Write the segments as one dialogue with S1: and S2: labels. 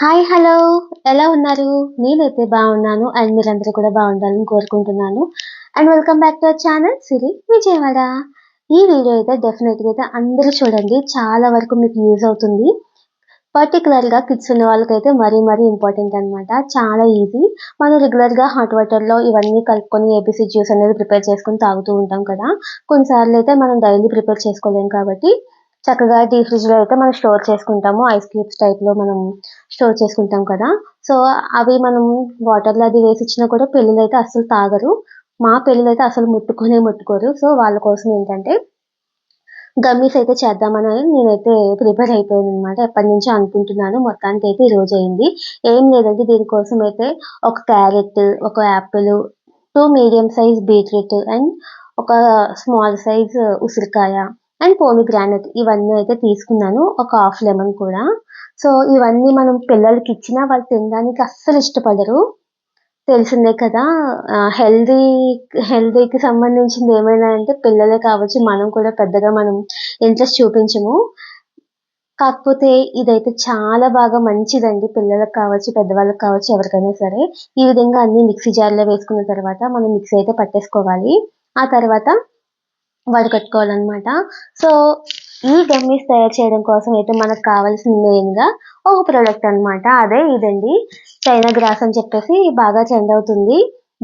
S1: Hi hello. ఎలా ఉన్నారు? నేనైతే బాగున్నాను. అండ్ మీరందరూ కూడా బాగుండాలని కోరుకుంటున్నాను. And welcome back to our channel Siri Vijayawada. ఈ వీడియో అయితే డెఫినెట్గా అయితే అందరూ చూడండి. చాలా వరకు మీకు యూజ్ అవుతుంది. పర్టికులర్గా కిడ్స్ ఉన్న వాళ్ళకైతే మరీ మరీ ఇంపార్టెంట్ అనమాట చాలా ఈజీ. మనం రెగ్యులర్గా హాట్ వాటర్లో ఇవన్నీ కలుపుకొని ఏబీసీ జ్యూస్ అనేది ప్రిపేర్ చేసుకొని తాగుతూ ఉంటాం కదా. కొన్నిసార్లు అయితే మనం డైలీ ప్రిపేర్ చేసుకోలేం కాబట్టి చక్కగా డీ ఫ్రిడ్జ్లో అయితే మనం స్టోర్ చేసుకుంటాము. ఐస్ క్యూబ్స్ టైప్లో మనం స్టోర్ చేసుకుంటాం కదా. సో అవి మనం వాటర్లో అది వేసి ఇచ్చినా కూడా పిల్లలు అయితే అస్సలు తాగరు. మా పిల్లలు అయితే అసలు ముట్టుకునే ముట్టుకోరు. సో వాళ్ళ కోసం ఏంటంటే గమ్మీస్ అయితే చేద్దామని నేనైతే ప్రిపేర్ అయిపోయాను అనమాట ఎప్పటి నుంచో అనుకుంటున్నాను. మొత్తానికి అయితే ఈరోజు రోజు అయింది. ఏం లేదండి. దీనికోసం అయితే ఒక క్యారెట్ ఒక apple two medium size beetroot and ఒక స్మాల్ సైజ్ ఉసిరికాయ. అండ్ గ్రానైట్ ఇవన్నీ అయితే తీసుకున్నాను. ఒక హాఫ్ లెమన్ కూడా. సో ఇవన్నీ మనం పిల్లలకి ఇచ్చినా వాళ్ళు తినడానికి అస్సలు ఇష్టపడరు. తెలిసిందే కదా హెల్దీ హెల్దీకి సంబంధించింది ఏమైనా అంటే పిల్లలే కావచ్చు మనం కూడా పెద్దగా మనం ఇంట్రెస్ట్ చూపించము. కాకపోతే ఇదైతే చాలా బాగా మంచిదండి. పిల్లలకు కావచ్చు పెద్దవాళ్ళకి కావచ్చు ఎవరికైనా సరే. ఈ విధంగా అన్ని మిక్సీ జార్లో వేసుకున్న తర్వాత మనం మిక్సీ అయితే పట్టేసుకోవాలి. ఆ తర్వాత వడకట్టుకోవాలన్నమాట సో ఈ గమ్మీస్ తయారు చేయడం కోసం అయితే మనకు కావాల్సిన మెయిన్గా ఒక ప్రోడక్ట్ అనమాట అదే ఇదండి. చైనా గ్రాస్ అని చెప్పేసి బాగా ట్రెండ్ అవుతుంది.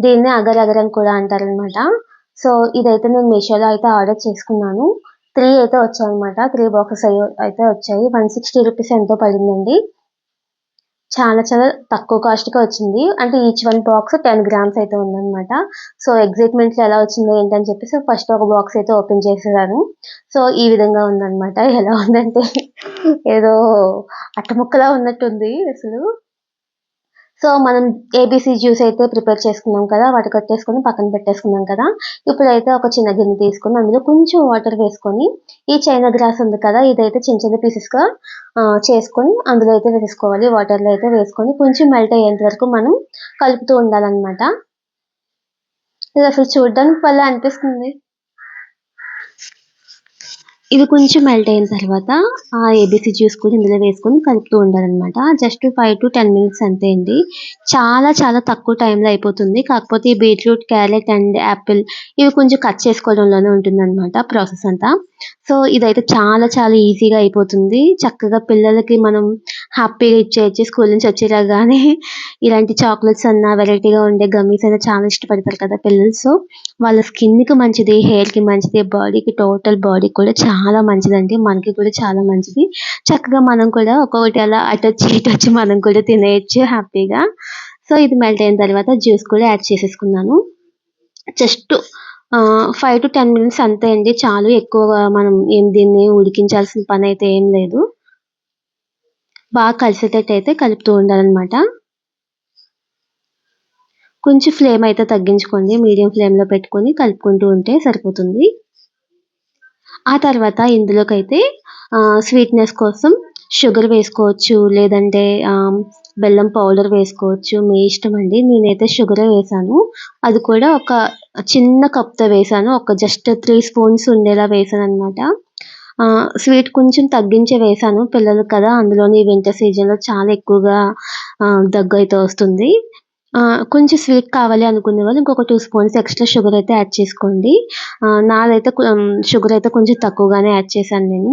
S1: దీన్ని అగర్ అగర్ అని కూడా అంటారనమాట సో ఇదైతే నేను మీషోలో అయితే ఆర్డర్ చేసుకున్నాను. త్రీ అయితే వచ్చాయన్నమాట. త్రీ బాక్సెస్ అయితే వచ్చాయి. వన్ సిక్స్టీ రూపీస్ ఎంతో పడిందండి. చాలా చాలా తక్కువ కాస్ట్కే వచ్చింది. అంటే each one box ten grams అయితే ఉందన్నమాట. సో, ఎగ్జైట్మెంట్లో ఎలా వచ్చిందో ఏంటని చెప్పేసి ఫస్ట్ ఒక బాక్స్ అయితే ఓపెన్ చేసేసాను. సో, ఈ విధంగా ఉందన్నమాట. ఎలా ఉందంటే ఏదో అట్టముక్కలా ఉన్నట్టుంది అసలు. సో మనం ఏబీసీ జ్యూస్ అయితే ప్రిపేర్ చేసుకున్నాం కదా వాటి కట్టేసుకొని పక్కన పెట్టేసుకున్నాం కదా. ఇప్పుడైతే ఒక చిన్న గిన్నె తీసుకొని అందులో కొంచెం వాటర్ వేసుకొని ఈ చైనా గ్రాస్ ఉంది కదా ఇదైతే చిన్న చిన్న పీసెస్గా చేసుకొని అందులో అయితే వేసుకోవాలి. వాటర్లో అయితే వేసుకొని కొంచెం మెల్ట్ అయ్యేంత వరకు మనం కలుపుతూ ఉండాలన్నమాట. ఇది అసలు చూడడానికి వల్ల అనిపిస్తుంది. ఇది కొంచెం మెల్ట్ అయిన తర్వాత ఆ ఏబీసీ జ్యూస్ కూడా ఇందులో వేసుకొని కలుపుతూ ఉండాలన్నమాట. Just five to ten minutes అంతే అండి. చాలా చాలా తక్కువ టైంలో అయిపోతుంది. కాకపోతే ఈ బీట్రూట్ క్యారెట్ అండ్ యాపిల్ ఇవి కొంచెం కట్ చేసుకోవడంలోనే ఉంటుందన్నమాట ప్రాసెస్ అంతా. సో ఇదైతే చాలా చాలా ఈజీగా అయిపోతుంది. చక్కగా పిల్లలకి మనం హ్యాపీగా ఇచ్చేయచ్చు స్కూల్ నుంచి వచ్చేలాగానే. ఇలాంటి చాక్లెట్స్ అన్న వెరైటీగా ఉండే గమ్మీస్ అయినా చాలా ఇష్టపడతారు కదా పిల్లలు. సో వాళ్ళ స్కిన్కి మంచిది హెయిర్కి మంచిది బాడీకి టోటల్ బాడీ కూడా చాలా చాలా మంచిదండి. మనకి కూడా చాలా మంచిది. చక్కగా మనం కూడా ఒక్కొక్కటి అలా అటు ఇటొచ్చి మనం కూడా తినేయచ్చు హ్యాపీగా. సో ఇది మెల్ట్ అయిన తర్వాత జ్యూస్ కూడా యాడ్ చేసేసుకున్నాను. Just five to ten minutes అంతే అండి. చాలు ఎక్కువగా మనం ఏం దీన్ని ఉడికించాల్సిన పని అయితే ఏం లేదు. బాగా కలిసేటట్టు అయితే కలుపుతూ ఉండాలన్నమాట. కొంచెం ఫ్లేమ్ అయితే తగ్గించుకోండి. మీడియం ఫ్లేమ్లో పెట్టుకొని కలుపుకుంటూ ఉంటే సరిపోతుంది. ఆ తర్వాత ఇందులోకైతే స్వీట్నెస్ కోసం షుగర్ వేసుకోవచ్చు లేదంటే బెల్లం పౌడర్ వేసుకోవచ్చు. మీ ఇష్టం అండి. నేనైతే షుగరే వేసాను. అది కూడా ఒక చిన్న కప్తో వేసాను. ఒక జస్ట్ త్రీ స్పూన్స్ ఉండేలా వేసాను అనమాట స్వీట్ కొంచెం తగ్గించే వేసాను. పిల్లలు కదా అందులోని వింటర్ సీజన్లో చాలా ఎక్కువగా దగ్గు అయితే వస్తుంది. కొంచెం స్వీట్ కావాలి అనుకునే వాళ్ళు ఇంకొక టూ స్పూన్స్ ఎక్స్ట్రా షుగర్ అయితే యాడ్ చేసుకోండి. నాదైతే షుగర్ అయితే కొంచెం తక్కువగానే యాడ్ చేశాను నేను.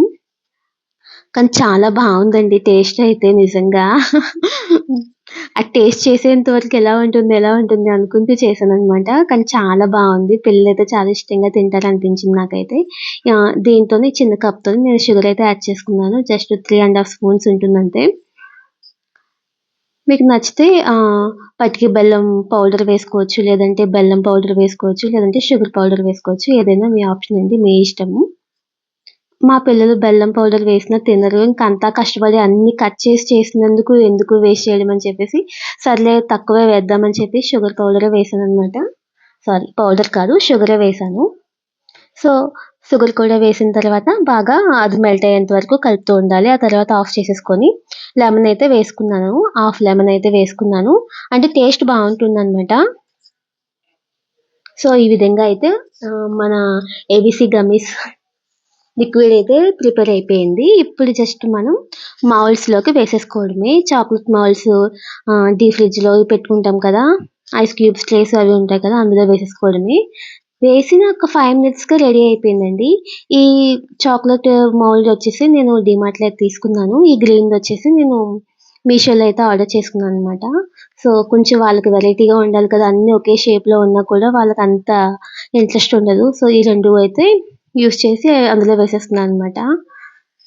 S1: కానీ చాలా బాగుందండి టేస్ట్ అయితే నిజంగా. ఆ టేస్ట్ చేసేంత వరకు ఎలా ఉంటుంది ఎలా ఉంటుంది అనుకుంటూ చేశాను అనమాట కానీ చాలా బాగుంది పిల్లలు అయితే చాలా ఇష్టంగా తింటారు అనిపించింది నాకైతే దీంతోనే చిన్న కప్తో నేను షుగర్ అయితే యాడ్ చేసుకున్నాను. Just three and half spoons ఉంటుందంతే. మీకు నచ్చితే పటికి బెల్లం పౌడర్ వేసుకోవచ్చు లేదంటే బెల్లం పౌడర్ వేసుకోవచ్చు లేదంటే షుగర్ పౌడర్ వేసుకోవచ్చు ఏదైనా మీ ఆప్షన్ అండి మీ ఇష్టము. మా పిల్లలు బెల్లం పౌడర్ వేసిన తినరు ఇంకంతా కష్టపడి అన్ని కట్ చేసి చేసినందుకు ఎందుకు వేస్ట్ చేయడం అని చెప్పేసి సర్లే తక్కువే వేద్దామని చెప్పి షుగర్ పౌడరే వేసాను అనమాట సారీ పౌడర్ కాదు షుగరే వేసాను. సో షుగర్ కూడా వేసిన తర్వాత బాగా అది మెల్ట్ అయ్యేంత వరకు కలుపుతూ ఉండాలి. ఆ తర్వాత ఆఫ్ చేసేసుకొని లెమన్ అయితే వేసుకున్నాను. హాఫ్ లెమన్ అయితే వేసుకున్నాను. అంటే టేస్ట్ బాగుంటుంది అనమాట సో ఈ విధంగా అయితే మన ఏబిసి గమీస్ లిక్విడ్ అయితే ప్రిపేర్ అయిపోయింది. ఇప్పుడు జస్ట్ మనం మౌల్స్లోకి వేసేసుకోవడమే. చాక్లెట్ మౌల్స్ డీ ఫ్రిడ్జ్లో పెట్టుకుంటాం కదా. ఐస్ క్యూబ్స్ ట్రేస్ అవి ఉంటాయి కదా అందులో వేసేసుకోవడమే. వేసిన ఒక ఫైవ్ మినిట్స్కి రెడీ అయిపోయిందండి. ఈ చాక్లెట్ మౌల్డ్ వచ్చేసి నేను డిమార్ట్లో తీసుకున్నాను. ఈ గ్రీన్ వచ్చేసి నేను మీషోలో అయితే ఆర్డర్ చేసుకున్నాను అనమాట సో కొంచెం వాళ్ళకి వెరైటీగా ఉండాలి కదా అన్నీ ఒకే షేప్లో ఉన్నా కూడా వాళ్ళకి అంత ఇంట్రెస్ట్ ఉండదు. సో ఈ రెండు అయితే యూస్ చేసి అందులో వేసేస్తున్నాను అనమాట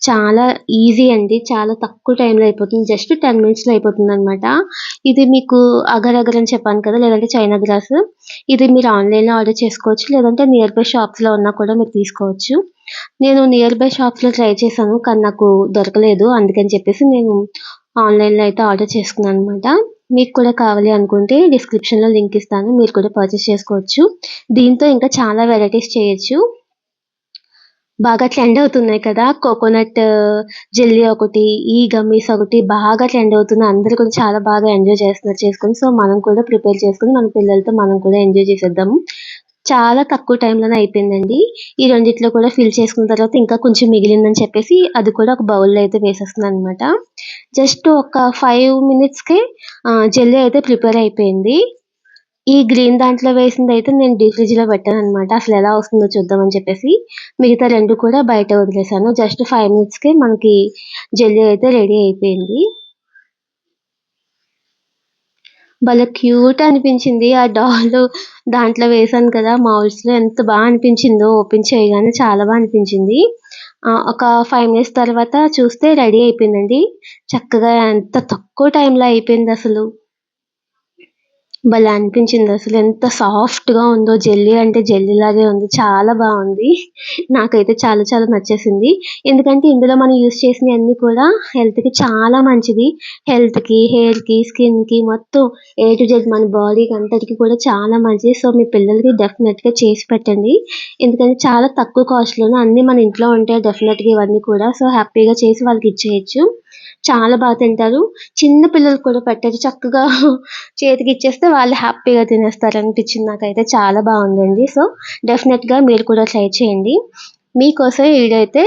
S1: చాలా ఈజీ అండి. చాలా తక్కువ టైంలో అయిపోతుంది. జస్ట్ టెన్ మినిట్స్లో అయిపోతుంది అనమాట ఇది మీకు అగర్ అగర్ అని చెప్పాను కదా లేదంటే చైనా గ్లాస్ ఇది మీరు ఆన్లైన్లో ఆర్డర్ చేసుకోవచ్చు లేదంటే నియర్ బై షాప్స్లో ఉన్నా కూడా మీరు తీసుకోవచ్చు. నేను నియర్ బై షాప్స్లో ట్రై చేశాను కానీ నాకు దొరకలేదు. అందుకని చెప్పేసి నేను ఆన్లైన్లో అయితే ఆర్డర్ చేసుకున్నాను అనమాట మీకు కూడా కావాలి అనుకుంటే డిస్క్రిప్షన్లో లింక్ ఇస్తాను. మీరు కూడా పర్చేస్ చేసుకోవచ్చు. దీంతో ఇంకా చాలా వెరైటీస్ చేయొచ్చు. బాగా ట్రెండ్ అవుతున్నాయి కదా. కోకోనట్ జెల్లీ uh, ఒకటి ఈ గమ్మీస్ ఒకటి బాగా ట్రెండ్ అవుతుంది అందరూ కూడా చాలా బాగా ఎంజాయ్ చేస్తున్నారు చేసుకొని. సో మనం కూడా ప్రిపేర్ చేసుకుని మన పిల్లలతో మనం కూడా ఎంజాయ్ చేసేద్దాము చాలా తక్కువ టైంలోనే అయిపోయిందండి. ఈ రెండిట్లో కూడా ఫిల్ చేసుకున్న తర్వాత ఇంకా కొంచెం మిగిలిందని చెప్పేసి అది కూడా ఒక బౌల్లో అయితే వేసేస్తున్నాను అనమాట జస్ట్ ఒక ఫైవ్ మినిట్స్కి జెల్లీ అయితే ప్రిపేర్ అయిపోయింది. ఈ గ్రీన్ దాంట్లో వేసింది అయితే నేను డీ ఫ్రిడ్జ్లో పెట్టాను అనమాట అసలు ఎలా వస్తుందో చూద్దామని చెప్పేసి మిగతా రెండు కూడా బయట వదిలేసాను. జస్ట్ ఫైవ్ మినిట్స్కి మనకి జెల్లీ అయితే రెడీ అయిపోయింది. భలే క్యూట్ అనిపించింది. ఆ డాల్ దాంట్లో వేసాను కదా మౌల్స్లో ఎంత బాగా అనిపించిందో ఓపెన్ చేయగానే చాలా బాగా అనిపించింది. ఒక ఫైవ్ మినిట్స్ తర్వాత చూస్తే రెడీ అయిపోయిందండి. చక్కగా ఎంత తక్కువ టైంలో అయిపోయింది అసలు. భలే అనిపించింది. అసలు ఎంత సాఫ్ట్గా ఉందో జెల్లీ అంటే జెల్లీ లాగే ఉంది. చాలా బాగుంది. నాకైతే చాలా చాలా నచ్చేసింది. ఎందుకంటే ఇందులో మనం యూస్ చేసినవి అన్ని కూడా హెల్త్కి చాలా మంచిది. హెల్త్కి హెయిర్కి స్కిన్కి మొత్తం ఏ టు జెడ్ మన బాడీకి అంతటికి కూడా చాలా మంచిది. సో మీ పిల్లలకి డెఫినెట్గా చేసి పెట్టండి. ఎందుకంటే చాలా తక్కువ కాస్ట్లోనే అన్ని మన ఇంట్లో ఉంటాయి డెఫినెట్గా ఇవన్నీ కూడా. సో హ్యాపీగా చేసి వాళ్ళకి ఇచ్చేయచ్చు. చాలా బాగా తింటారు. చిన్న పిల్లలు కూడా పెట్టారు. చక్కగా చేతికి ఇచ్చేస్తే వాళ్ళు హ్యాపీగా తినేస్తారు అనిపించింది నాకైతే. చాలా బాగుందండి. సో డెఫినెట్గా మీరు కూడా ట్రై చేయండి. మీకోసం వీడియో అయితే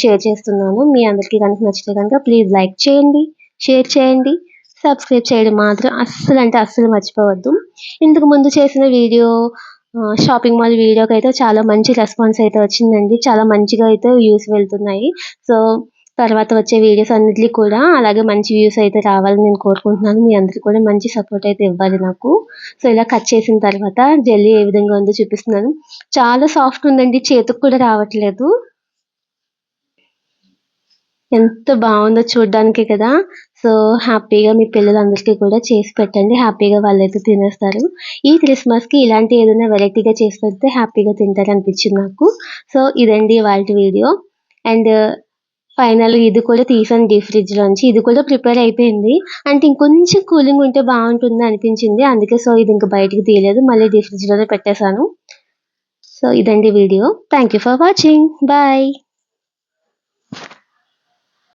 S1: షేర్ చేస్తున్నాను. మీ అందరికీ కనుక నచ్చితే కనుక ప్లీజ్ లైక్ చేయండి షేర్ చేయండి. సబ్స్క్రైబ్ చేయడం మాత్రం అస్సలు అంటే అస్సలు మర్చిపోవద్దు. ఇంతకు ముందు చేసిన వీడియో షాపింగ్ మాల్ వీడియోకి అయితే చాలా మంచి రెస్పాన్స్ అయితే వచ్చిందండి. చాలా మంచిగా అయితే వ్యూస్ వెళ్తున్నాయి. సో తర్వాత వచ్చే వీడియోస్ అన్నిటికీ కూడా అలాగే మంచి వ్యూస్ అయితే రావాలని నేను కోరుకుంటున్నాను. మీ అందరికీ కూడా మంచి సపోర్ట్ అయితే ఇవ్వాలి నాకు. సో ఇలా కట్ చేసిన తర్వాత జెల్లీ ఏ విధంగా ఉందో చూపిస్తున్నాను. చాలా సాఫ్ట్ ఉందండి. చేతికి కూడా రావట్లేదు. ఎంత బాగుందో చూడడానికి కదా. సో హ్యాపీగా మీ పిల్లలందరికీ కూడా చేసి పెట్టండి. హ్యాపీగా వాళ్ళైతే తినేస్తారు. ఈ క్రిస్మస్కి ఇలాంటి ఏదైనా వెరైటీగా చేసి పెడితే హ్యాపీగా తింటారు అనిపించింది నాకు. సో ఇదండి వాళ్ళ వీడియో అండ్ ఫైనల్ ఇది కూడా తీసాను డీప్ ఫ్రిడ్జ్ లోంచి. ఇది కూడా ప్రిపేర్ అయిపోయింది. అంటే ఇంకొంచెం కూలింగ్ ఉంటే బాగుంటుంది అనిపించింది. అందుకే సో ఇది ఇంకా బయటికి తీయలేదు. మళ్ళీ డీప్ ఫ్రిడ్జ్లోనే పెట్టేశాను. సో ఇదండి video. Thank for watching bye